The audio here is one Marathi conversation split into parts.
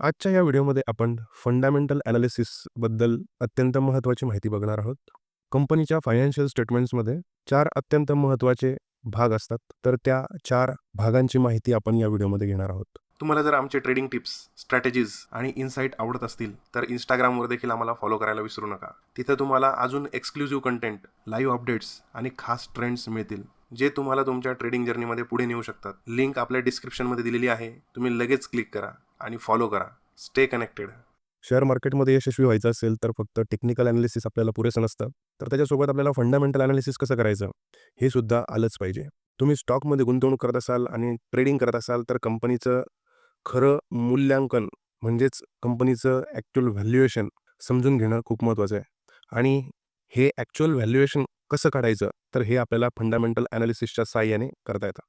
आजच्या या व्हिडिओमध्ये आपण फंडामेंटल ॲनालिसिसबद्दल अत्यंत महत्त्वाची माहिती बघणार आहोत. कंपनीच्या फायनान्शियल स्टेटमेंट्समध्ये चार अत्यंत महत्त्वाचे भाग असतात. तर त्या चार भागांची माहिती आपण या व्हिडिओमध्ये घेणार आहोत. तुम्हाला जर आमचे ट्रेडिंग टिप्स, स्ट्रॅटेजीज आणि इन्साईट आवडत असतील, तर इंस्टाग्रामवर देखील आम्हाला फॉलो करायला विसरू नका. तिथं तुम्हाला अजून एक्सक्लुझिव्ह कंटेंट, लाईव्ह अपडेट्स आणि खास ट्रेंड्स मिळतील, जे तुम्हाला तुमच्या ट्रेडिंग जर्नीमध्ये पुढे नेऊ शकतात. लिंक आपल्या डिस्क्रिप्शनमध्ये दिलेली आहे. तुम्ही लगेच क्लिक करा आणि फॉलो करा. Stay connected. शेअर मार्केटमध्ये यशस्वी व्हायचं असेल, तर फक्त टेक्निकल ॲनालिसिस आपल्याला पुरेसं नसतं. तर त्याच्यासोबत आपल्याला फंडामेंटल ॲनालिसिस कसं करायचं, हे सुद्धा आलंच पाहिजे. तुम्ही स्टॉकमध्ये गुंतवणूक करत असाल आणि ट्रेडिंग करत असाल, तर कंपनीचं खरं मूल्यांकन म्हणजेच कंपनीचं ॲक्च्युअल व्हॅल्युएशन समजून घेणं खूप महत्त्वाचं आहे. आणि हे ॲक्च्युअल व्हॅल्युएशन कसं काढायचं, तर हे आपल्याला फंडामेंटल ॲनालिसिसच्या साह्याने करता येतं.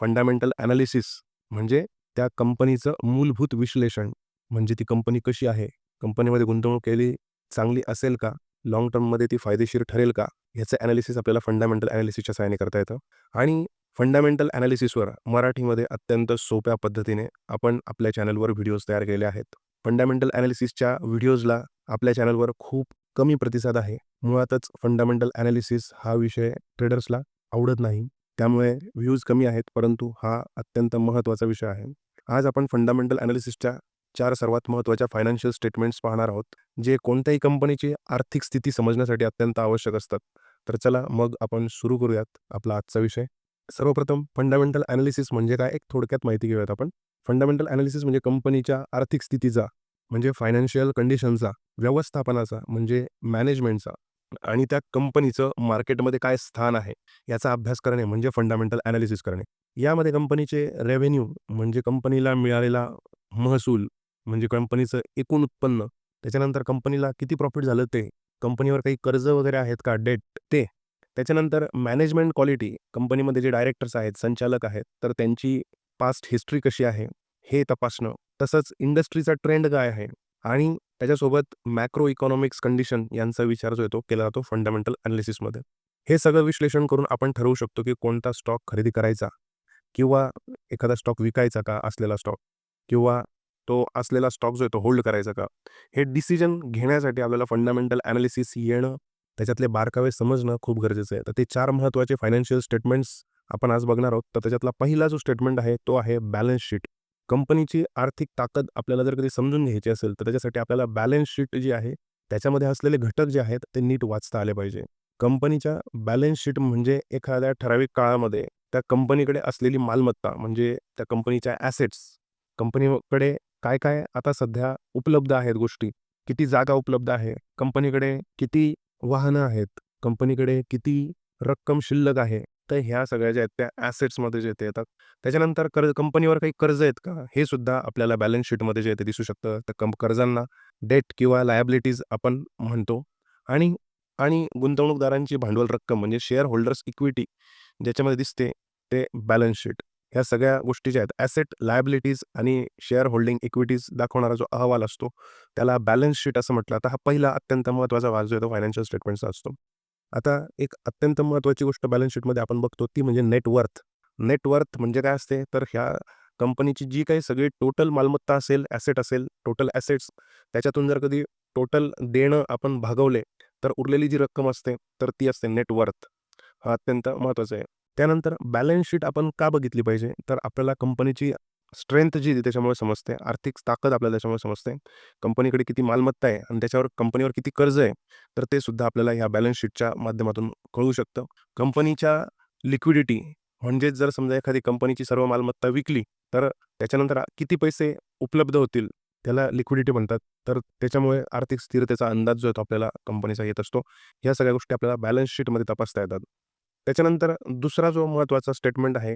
फंडामेंटल ॲनालिसिस म्हणजे त्या कंपनीचं मूलभूत विश्लेषण. म्हणजे ती कंपनी कशी आहे, कंपनीमध्ये गुंतवणूक केली चांगली असेल का, लाँग टर्ममध्ये ती फायदेशीर ठरेल का, ह्याचं ॲनालिसिस आपल्याला फंडामेंटल ॲनालिसिसच्या सहाय्याने करता येतं. आणि फंडामेंटल ॲनालिसिसवर मराठीमध्ये अत्यंत सोप्या पद्धतीने आपण आपल्या चॅनलवर व्हिडिओज तयार केले आहेत. फंडामेंटल ॲनालिसिसच्या व्हिडिओजला आपल्या चॅनलवर खूप कमी प्रतिसाद आहे. मुळातच फंडामेंटल ॲनालिसिस हा विषय ट्रेडर्सला आवडत नाही. त्यामुळे व्ह्यूज कमी आहेत, परंतु हा अत्यंत महत्त्वाचा विषय आहे. आज आपण फंडामेंटल ॲनालिसिसच्या चार सर्वात महत्त्वाच्या फायनान्शियल स्टेटमेंट्स पाहणार आहोत, जे कोणत्याही कंपनीची आर्थिक स्थिती समजण्यासाठी अत्यंत आवश्यक असतात. तर चला मग आपण सुरू करूयात आपला आजचा विषय. सर्वप्रथम फंडामेंटल ॲनालिसिस म्हणजे काय, एक थोडक्यात माहिती घेऊयात आपण. फंडामेंटल ॲनालिसिस म्हणजे कंपनीच्या आर्थिक स्थितीचा, म्हणजे फायनान्शियल कंडिशनचा, व्यवस्थापनाचा म्हणजे मॅनेजमेंटचा आणि त्या कंपनीचं मार्केटमध्ये काय स्थान आहे, याचा अभ्यास करणे म्हणजे फंडामेंटल ॲनालिसिस करणे. यामध्ये कंपनीचे रेव्हेन्यू म्हणजे कंपनीला मिळालेला महसूल, म्हणजे कंपनीचं एकूण उत्पन्न, त्याच्यानंतर कंपनीला किती प्रॉफिट झालं ते, कंपनीवर काही कर्ज वगैरे आहेत का, डेट ते, त्याच्यानंतर मॅनेजमेंट क्वालिटी, कंपनीमध्ये जे डायरेक्टर्स आहेत, संचालक आहेत, तर त्यांची पास्ट हिस्ट्री कशी आहे, हे तपासणं. तसंच इंडस्ट्रीचा ट्रेंड काय आहे आणि त्याच्यासोबत मॅक्रो इकॉनॉमिक्स कंडिशन यांचा विचार जो येतो केला जातो फंडामेंटल ॲनालिसिसमध्ये. हे सगळं विश्लेषण करून आपण ठरवू शकतो, की कोणता स्टॉक खरेदी करायचा किंवा एखादा स्टॉक विकायचा का असलेला स्टॉक किंवा तो असलेला स्टॉक जो आहे तो होल्ड करायचा का. हे डिसिजन घेण्यासाठी आपल्याला फंडामेंटल ॲनालिसिस येणं, त्याच्यातले बारकावे समजणं खूप गरजेचं आहे. तर ते चार महत्त्वाचे फायनान्शियल स्टेटमेंट्स आपण आज बघणार आहोत. तर त्याच्यातला पहिला जो स्टेटमेंट आहे, तो आहे बॅलन्स शीट. कंपनीची आर्थिक ताकद आपल्याला जर कधी समजून घ्यायची असेल, तर त्याच्यासाठी आपल्याला बॅलन्स शीट जी आहे, त्याच्यामध्ये असलेले घटक जे आहेत, ते नीट वाचता आले पाहिजे. कंपनीच्या बॅलन्स शीट म्हणजे एखाद्या ठराविक काळामध्ये त्या कंपनीकडे असलेली मालमत्ता, म्हणजे त्या कंपनीच्या ॲसेट्स, कंपनीकडे काय-काय आता सध्या उपलब्ध आहेत गोष्टी, किती जागा उपलब्ध आहे, कंपनीकडे किती वाहनं आहेत, कंपनीकडे किती रक्कम शिल्लक आहे. तर ह्या सगळ्या ज्या आहेत त्या ॲसेट्समध्ये जे ते येतात. त्याच्यानंतर कर्ज कंपनीवर काही कर्ज आहेत का, हे सुद्धा आपल्याला बॅलन्स शीटमध्ये जे आहे ते दिसू शकतं. तर कंप कर्जांना डेट किंवा लायबिलिटीज आपण म्हणतो आणि आणि गुंतवणूकदारांची भांडवल रक्कम म्हणजे शेअर होल्डर्स इक्विटी ज्याच्यामध्ये दिसते, ते बॅलन्स शीट. ह्या सगळ्या गोष्टी ज्या आहेत, ॲसेट, लायबिलिटीज आणि शेअर होल्डिंग इक्विटीज दाखवणारा जो अहवाल असतो, त्याला बॅलन्स शीट असं म्हटलं. तर हा पहिला अत्यंत महत्त्वाचा भाग जो आहे तो फायनान्शियल स्टेटमेंटचा असतो. आता एक अत्यंत महत्त्वाची गोष्ट बॅलन्स शीटमध्ये आपण बघतो, ती म्हणजे नेटवर्थ नेटवर्थ म्हणजे काय असते, तर ह्या कंपनीची जी काही सगळी टोटल मालमत्ता असेल, ॲसेट असेल, टोटल ॲसेट्स, त्याच्यातून जर कधी टोटल देणं आपण भागवले, तर उरलेली जी रक्कम असते, तर ती असते नेटवर्थ हा अत्यंत महत्त्वाचं आहे. त्यानंतर बॅलन्स शीट आपण का बघितली पाहिजे, तर आपल्याला कंपनीची स्ट्रेंथ जी त्याच्यामुळे समजते, आर्थिक ताकद आपल्याला त्याच्यामुळे समजते. कंपनीकडे किती मालमत्ता आहे आणि त्याच्यावर कंपनीवर किती कर्ज आहे, तर ते सुद्धा आपल्याला ह्या बॅलन्स शीटच्या माध्यमातून कळू शकतं. कंपनीच्या लिक्विडिटी म्हणजेच जर समजा एखादी कंपनीची सर्व मालमत्ता विकली, तर त्याच्यानंतर किती पैसे उपलब्ध होतील, त्याला लिक्विडिटी म्हणतात. तर त्याच्यामुळे आर्थिक स्थिरतेचा अंदाज जो आहे तो आपल्याला कंपनीचा येत असतो. ह्या सगळ्या गोष्टी आपल्याला बॅलन्स शीटमध्ये तपासता येतात. त्याच्यानंतर दुसरा जो महत्त्वाचा स्टेटमेंट आहे,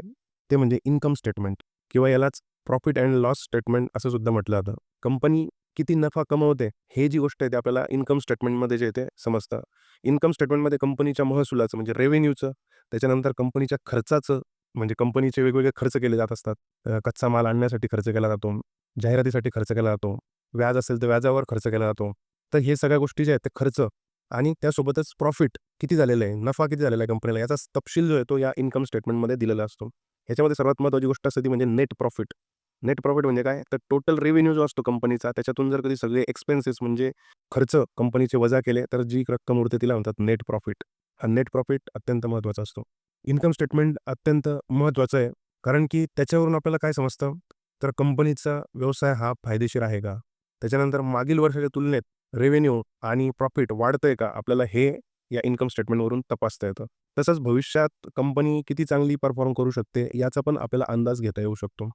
ते म्हणजे इन्कम स्टेटमेंट किंवा यालाच प्रॉफिट अँड लॉस स्टेटमेंट असं सुद्धा म्हटलं जातं. कंपनी किती नफा कमवते, हे जी गोष्ट आहे ते आपल्याला इन्कम स्टेटमेंटमध्ये जे येते ते समजतं. इन्कम स्टेटमेंटमध्ये कंपनीच्या महसुलाचं म्हणजे रेव्हेन्यूचं, त्याच्यानंतर कंपनीच्या खर्चाचं, म्हणजे कंपनीचे वेगवेगळे खर्च केले जात असतात. कच्चा माल आणण्यासाठी खर्च केला जातो, जाहिरातीसाठी खर्च केला जातो, व्याज असेल तर व्याजावर खर्च केला जातो. तर हे सगळ्या गोष्टी ज्या आहेत ते खर्च आणि त्यासोबतच प्रॉफिट किती झालेलं आहे, नफा किती झालेला आहे कंपनीला, याचा तपशील जो आहे तो या इन्कम स्टेटमेंटमध्ये दिलेला असतो. ह्याच्यामध्ये सर्वात महत्त्वाची गोष्ट असते ती म्हणजे नेट प्रॉफिट. नेट प्रॉफिट म्हणजे काय? तर टोटल रेव्हेन्यू जो असतो कंपनीचा त्याच्यातून जर कधी सगळे एक्सपेन्सेस म्हणजे खर्च कंपनीचे वजा केले तर जी रक्कम उरते तिला म्हणतात नेट प्रॉफिट हा नेट प्रॉफिट अत्यंत महत्त्वाचा असतो. इन्कम स्टेटमेंट अत्यंत महत्त्वाचं आहे. कारण की त्याच्यावरून आपल्याला काय समजतं? तर कंपनीचा व्यवसाय हा फायदेशीर आहे का? त्याच्यानंतर मागील वर्षाच्या तुलनेत रेव्हेन्यू आणि प्रॉफिट वाढतंय का? आपल्याला हे या इन्कम स्टेटमेंटवरून तपासता येतं. तसंच भविष्यात कंपनी किती चांगली परफॉर्म करू शकते याचा पण आपल्याला अंदाज घेता येऊ शकतो.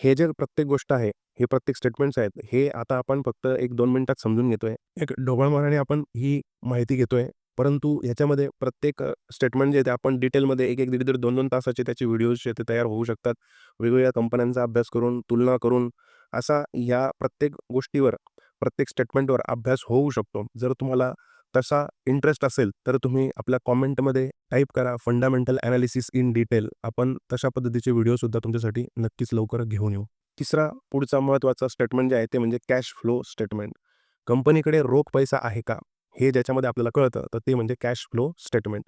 हे जे प्रत्येक गोष्ट आहे हे प्रत्येक स्टेटमेंट्स आहेत हे आता आपण फक्त एक दोन मिनिटात समजून घेतोय. एक ढोबळमाराने आपण ही माहिती घेतोय परंतु ह्याच्यामध्ये प्रत्येक स्टेटमेंट जे ते आपण डिटेलमध्ये एक एक दीड दीड दोन दोन तासाचे त्याचे व्हिडिओज जे ते तयार होऊ शकतात. वेगवेगळ्या कंपन्यांचा अभ्यास करून तुलना करून असा या प्रत्येक गोष्टीवर प्रत्येक स्टेटमेंटवर अभ्यास होऊ शकतो. जर तुम्हाला तसा इंटरेस्ट असेल तर तुम्ही आपल्या कॉमेंटमध्ये टाईप करा फंडामेंटल ॲनालिसिस इन डिटेल आपण तशा पद्धतीचे व्हिडिओसुद्धा तुमच्यासाठी नक्कीच लवकर घेऊन येऊ. तिसरा पुढचा महत्त्वाचा स्टेटमेंट जे आहे ते म्हणजे कॅश फ्लो स्टेटमेंट कंपनीकडे रोख पैसा आहे का? हे ज्याच्यामध्ये आपल्याला कळतं तर ते म्हणजे cash flow statement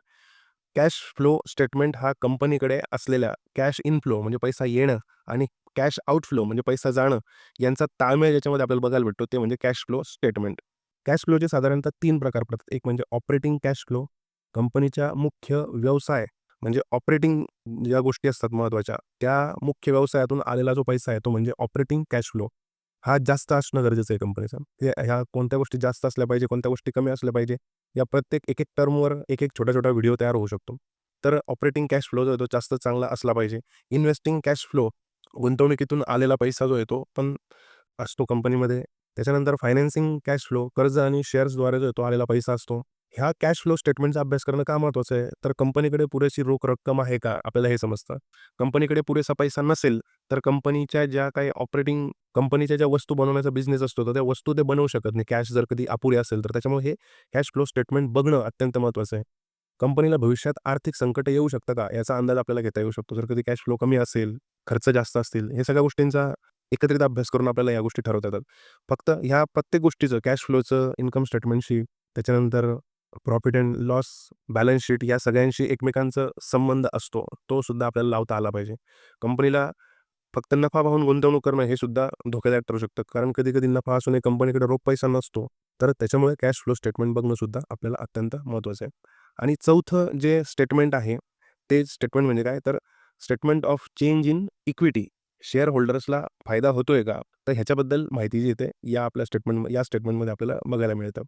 cash flow statement हा कंपनीकडे असलेल्या कॅश इनफ्लो म्हणजे पैसा येणं आणि कॅश आउटफ्लो म्हणजे पैसा जाणं यांचा ताळमेळ ज्याच्यामध्ये आपल्याला बघायला भेटतो ते म्हणजे कॅश फ्लो स्टेटमेंट कॅश फ्लोचे साधारणतः तीन प्रकार पडतात. एक म्हणजे ऑपरेटिंग कॅश फ्लो कंपनीच्या मुख्य व्यवसाय म्हणजे ऑपरेटिंग ज्या गोष्टी असतात महत्त्वाच्या त्या मुख्य व्यवसायातून आलेला जो पैसा आहे तो म्हणजे ऑपरेटिंग कॅश फ्लो. हा जास्त असणं गरजेचं आहे कंपनीचा. हे ह्या कोणत्या गोष्टी जास्त असल्या पाहिजे कोणत्या गोष्टी कमी असल्या पाहिजे या प्रत्येक एक एक टर्मवर एक एक छोटा छोटा व्हिडिओ तयार होऊ शकतो. तर ऑपरेटिंग कॅश फ्लो जो आहे तो जास्त चांगला असला पाहिजे. इन्व्हेस्टिंग कॅश फ्लो गुंतवणुकीतून आलेला पैसा जो आहे तो पण असतो कंपनीमध्ये. त्याच्यानंतर फायनान्सिंग कॅश फ्लो कर्ज आणि शेअर्सद्वारे जो येतो तो आलेला पैसा असतो ह्या कॅश फ्लो स्टेटमेंटचा अभ्यास करणं का महत्त्वाचं आहे? तर कंपनीकडे पुरेशी रोख रक्कम आहे का? आपल्याला हे समजतं. कंपनीकडे पुरेसा पैसा नसेल तर कंपनीच्या ज्या काही ऑपरेटिंग कंपनीच्या ज्या वस्तू बनवण्याचा बिझनेस असतो तर त्या वस्तू ते बनवू शकत नाही. कॅश जर कधी अपुरी असेल तर त्याच्यामुळे हे कॅश फ्लो स्टेटमेंट बघणं अत्यंत महत्त्वाचं आहे. कंपनीला भविष्यात आर्थिक संकट येऊ शकतं का? याचा अंदाज आपल्याला घेता येऊ शकतो. जर कधी कॅश फ्लो कमी असेल खर्च जास्त असतील हे सगळ्या गोष्टींचा एकत्रित अभ्यास करून आपल्याला या गोष्टी ठरवता येतात. फक्त ह्या प्रत्येक गोष्टीचं कॅश फ्लोचं इन्कम स्टेटमेंटशी त्याच्यानंतर profit and loss balance sheet या सगळ्यांशी एकमेकांचा संबंध असतो तो सुद्धा आपल्याला लावता आला पाहिजे. कंपनीला फक्त नफा पाहून गुंतवणूक करणं हे सुद्धा धोकादायक ठरू शकतं. कारण कधी कधी नफा असून कंपनीकडे रोख पैसा नसतो तर त्याच्यामुळे कॅश फ्लो स्टेटमेंट बघणं सुद्धा आपल्याला अत्यंत महत्त्वाचं आहे. आणि चौथं जे स्टेटमेंट आहे ते स्टेटमेंट म्हणजे काय? तर statement of change in equity share होल्डर्सला फायदा होतोय का? तर ह्याच्याबद्दल माहिती जी येते या आपल्या स्टेटमेंट या स्टेटमेंटमध्ये आपल्याला बघायला मिळतं.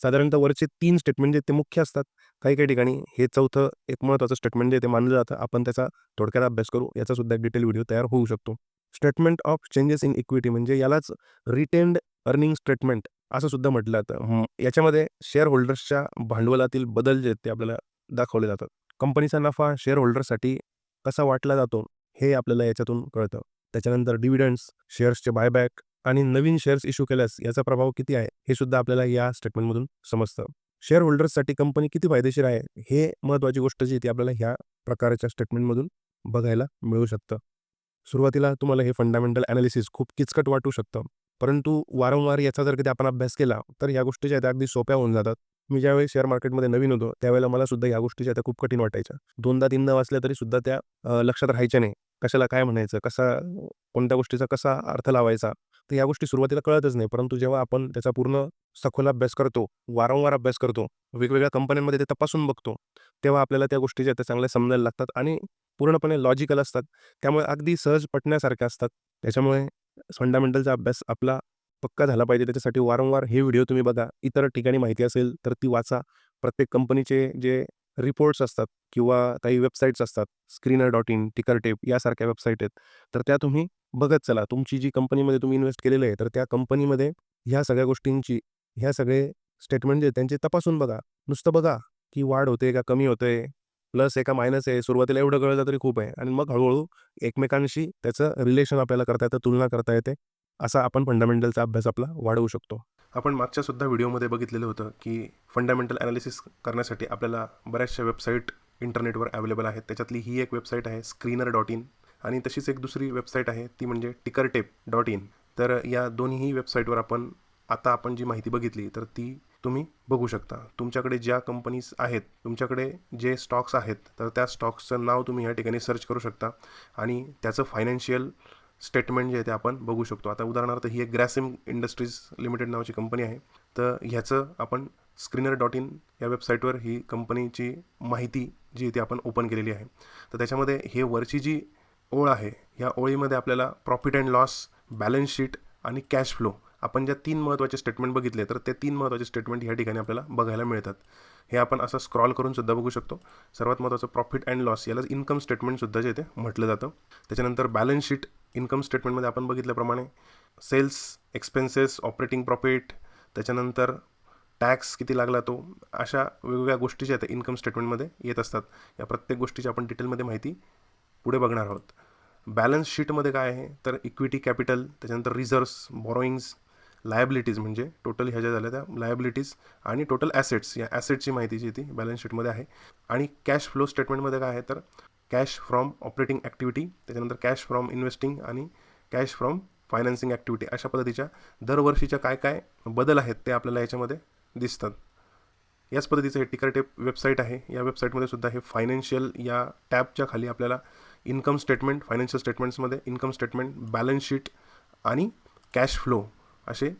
साधारणतः वरचे तीन स्टेटमेंट जे ते मुख्य असतात. काही काही ठिकाणी हे चौथं एक महत्त्वाचं स्टेटमेंट जे ते मानलं जातं. आपण त्याचा थोडक्यात अभ्यास करू. याचा सुद्धा डिटेल व्हिडिओ तयार होऊ शकतो. Statement of changes in equity म्हणजे यालाच रिटेन्ड अर्निंग स्टेटमेंट असं सुद्धा म्हटलं जातं. याच्यामध्ये शेअर होल्डर्सच्या भांडवलातील बदल जे ते आपल्याला दाखवले जातात. कंपनीचा नफा शेअर होल्डर्ससाठी कसा वाटला जातो हे आपल्याला याच्यातून कळतं. त्याच्यानंतर डिव्हिडंड्स शेअर्सचे बायबॅक आणि नवीन शेअर्स इश्यू केल्यास याचा प्रभाव किती आहे हे सुद्धा आपल्याला या स्टेटमेंटमधून समजतं. शेअर होल्डर्ससाठी कंपनी किती फायदेशीर आहे हे महत्त्वाची गोष्ट जी ती आपल्याला ह्या प्रकारच्या स्टेटमेंटमधून बघायला मिळू शकतं. सुरुवातीला तुम्हाला हे फंडामेंटल ॲनालिसिस खूप किचकट वाटू शकतं परंतु वारंवार याचा जर कधी आपण अभ्यास केला तर या गोष्टी ज्या त्या अगदी सोप्या होऊन जातात. मी ज्यावेळी शेअर मार्केटमध्ये नवीन होतो त्यावेळेला मला सुद्धा या गोष्टी ज्या त्या खूप कठीण वाटायच्या. दोनदा तीनदा वाचल्या तरी सुद्धा त्या लक्षात राहायच्या नाही. कशाला काय म्हणायचं? कसा कोणत्या गोष्टीचा कसा अर्थ लावायचा? तर या गोष्टी सुरुवातीला कळतच नाही. परंतु जेव्हा आपण त्याचा पूर्ण सखोल अभ्यास करतो वारंवार अभ्यास करतो वेगवेगळ्या कंपन्यांमध्ये ते तपासून बघतो तेव्हा आपल्याला त्या गोष्टी ज्या त्या चांगल्या समजायला लागतात आणि पूर्णपणे लॉजिकल असतात. त्यामुळे अगदी सहज पटण्यासारख्या असतात. त्याच्यामुळे फंडामेंटलचा अभ्यास आपला पक्का झाला पाहिजे. त्याच्यासाठी वारंवार हे व्हिडिओ तुम्ही बघा. इतर ठिकाणी माहिती असेल तर ती वाचा. प्रत्येक कंपनीचे जे रिपोर्ट्स असतात किंवा काही वेबसाईट्स असतात screener dot in ticker tape यासारख्या वेबसाईट आहेत. तर त्या तुम्ही बघत चला. तुमची जी कंपनीमध्ये तुम्ही इन्व्हेस्ट केलेलं आहे तर त्या कंपनीमध्ये ह्या सगळ्या गोष्टींची ह्या सगळे स्टेटमेंट जे त्यांचे तपासून बघा. नुसतं बघा की वाढ होते का कमी होते प्लस एका मायनस आहे सुरुवातीला एवढं कळलं तरी खूप आहे. आणि मग हळूहळू एकमेकांशी त्याचं रिलेशन आपल्याला करता येतं तुलना करता येते. असा आपण फंडामेंटलचा अभ्यास आपला वाढवू शकतो. आपण मागच्या सुद्धा व्हिडिओमध्ये बघितलेलं होतं की फंडामेंटल ॲनालिसिस करण्यासाठी आपल्याला बऱ्याचशा वेबसाईट इंटरनेटवर अवेलेबल आहेत. त्याच्यातली ही एक वेबसाईट आहे स्क्रीनर डॉट इन आणि तशीच एक दुसरी वेबसाईट आहे ती म्हणजे टिकर टेप डॉट इन तर या दोन्हीही वेबसाईटवर आपण आता आपण जी माहिती बघितली तर ती तुम्ही बघू शकता. तुमच्याकडे ज्या कंपनीज आहेत तुमच्याकडे जे स्टॉक्स आहेत तर त्या स्टॉक्सचं नाव तुम्ही या ठिकाणी सर्च करू शकता. आणि त्याचं फायनान्शियल स्टेटमेंट जे आहे ते आपण बघू शकतो. आता उदाहरणार्थ ही एक ग्रॅसिम इंडस्ट्रीज लिमिटेड नावाची कंपनी आहे. तर ह्याचं आपण स्क्रीनर डॉट इन या वेबसाईटवर ही कंपनीची माहिती जी इथे ती आपण ओपन केलेली आहे. तर त्याच्यामध्ये हे वरची जी ओळ आहे ह्या ओळीमध्ये आपल्याला profit and loss balance sheet आणि कॅश फ्लो आपण ज्या तीन महत्त्वाचे स्टेटमेंट बघितले तर ते तीन महत्त्वाचे स्टेटमेंट ह्या ठिकाणी आपल्याला बघायला मिळतात. हे आपण असं स्क्रॉल करून सुद्धा बघू शकतो. सर्वात महत्त्वाचं प्रॉफिट अँड लॉस याला इन्कम स्टेटमेंटसुद्धा जे ते म्हटलं जातं. त्याच्यानंतर बॅलन्स शीट इन्कम स्टेटमेंटमध्ये आपण बघितल्याप्रमाणे सेल्स एक्सपेन्सेस ऑपरेटिंग प्रॉफिट त्याच्यानंतर टॅक्स किती लागला तो अशा वेगवेगळ्या गोष्टी ज्या आहेत इन्कम स्टेटमेंटमध्ये येत असतात. या प्रत्येक गोष्टीची आपण डिटेलमध्ये माहिती पुढे बघणार आहोत. बॅलन्स शीटमध्ये काय आहे? तर इक्विटी कॅपिटल त्याच्यानंतर रिझर्व्स बॉरोईंग्स लायबिलिटीज म्हणजे टोटल ह्या ज्या झाल्या त्या लायबिलिटीज आणि टोटल ॲसेट्स या ॲसेटची माहिती जी ती बॅलन्स शीटमध्ये आहे. आणि कॅश फ्लो स्टेटमेंटमध्ये काय आहे? तर कॅश फ्रॉम ऑपरेटिंग ॲक्टिव्हिटी त्याच्यानंतर कॅश फ्रॉम इन्व्हेस्टिंग आणि कॅश फ्रॉम फायनान्सिंग ॲक्टिव्हिटी अशा पद्धतीच्या दरवर्षीच्या काय काय बदल आहेत ते आपल्याला याच्यामध्ये दिसतात. याच पद्धतीचं हे टिकर टेप वेबसाईट आहे. या वेबसाईटमध्ये सुद्धा हे फायनान्शियल या टॅबच्या खाली आपल्याला इन्कम स्टेटमेंट फायनान्शियल स्टेटमेंट्समध्ये इन्कम स्टेटमेंट बॅलन्स शीट आणि कॅश फ्लो असे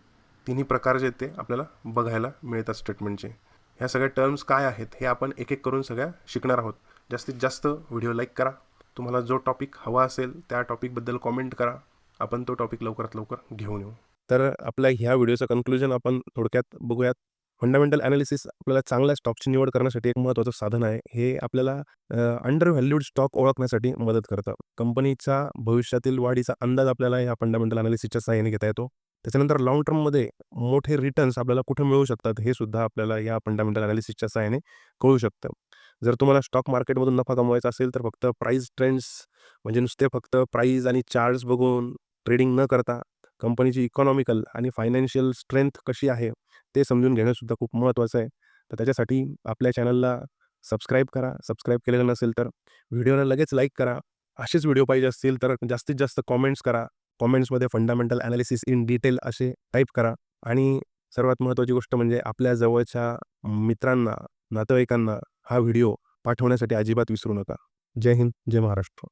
तिन्ही प्रकार जे ते आपल्याला बघायला मिळतात स्टेटमेंटचे ह्या सगळ्या टर्म्स काय आहेत हे आपण एक एक करून सगळ्या शिकणार आहोत. जास्तीत जास्त व्हिडिओ लाईक करा. तुम्हाला जो टॉपिक हवा असेल त्या टॉपिकबद्दल कॉमेंट करा. आपण तो टॉपिक लवकरात लवकर घेऊन येऊ. तर आपल्या ह्या व्हिडिओचं कन्क्लुजन आपण थोडक्यात बघूयात. फंडामेंटल ॲनालिसिस आपल्याला चांगल्या स्टॉकची निवड करण्यासाठी एक महत्त्वाचं साधन आहे. हे आपल्याला अंडर व्हॅल्यूड स्टॉक ओळखण्यासाठी मदत करतं. कंपनीचा भविष्यातील वाढीचा अंदाज आपल्याला या फंडामेंटल ॲनालिसिसच्या सहाय्याने घेता येतो. त्याच्यानंतर लाँग टर्ममध्ये मोठे रिटर्न्स आपल्याला कुठे मिळू शकतात हे सुद्धा आपल्याला या फंडामेंटल ॲनालिसिसच्या सहाय्याने कळू शकतं. जर तुम्हाला स्टॉक मार्केटमधून नफा कमवायचा असेल तर फक्त प्राईज ट्रेंड्स म्हणजे नुसते फक्त प्राईज आणि चार्ट्स बघून ट्रेडिंग न करता कंपनीची इकॉनॉमिकल आणि फायनान्शियल स्ट्रेंथ कशी आहे ते समजून घेणंसुद्धा खूप महत्त्वाचं आहे. तर त्याच्यासाठी आपल्या चॅनलला सबस्क्राईब करा. सबस्क्राईब केलेलं नसेल तर व्हिडिओला लगेच लाईक करा. असेच व्हिडिओ पाहिजे असतील तर जास्तीत जास्त कॉमेंट्स करा. कॉमेंट्समध्ये फंडामेंटल ॲनालिसिस इन डिटेल असे टाईप करा. आणि सर्वात महत्त्वाची गोष्ट म्हणजे आपल्या जवळच्या मित्रांना नातेवाईकांना हा व्हिडिओ पाठवण्यासाठी अजिबात विसरू नका. जय हिंद जय महाराष्ट्र.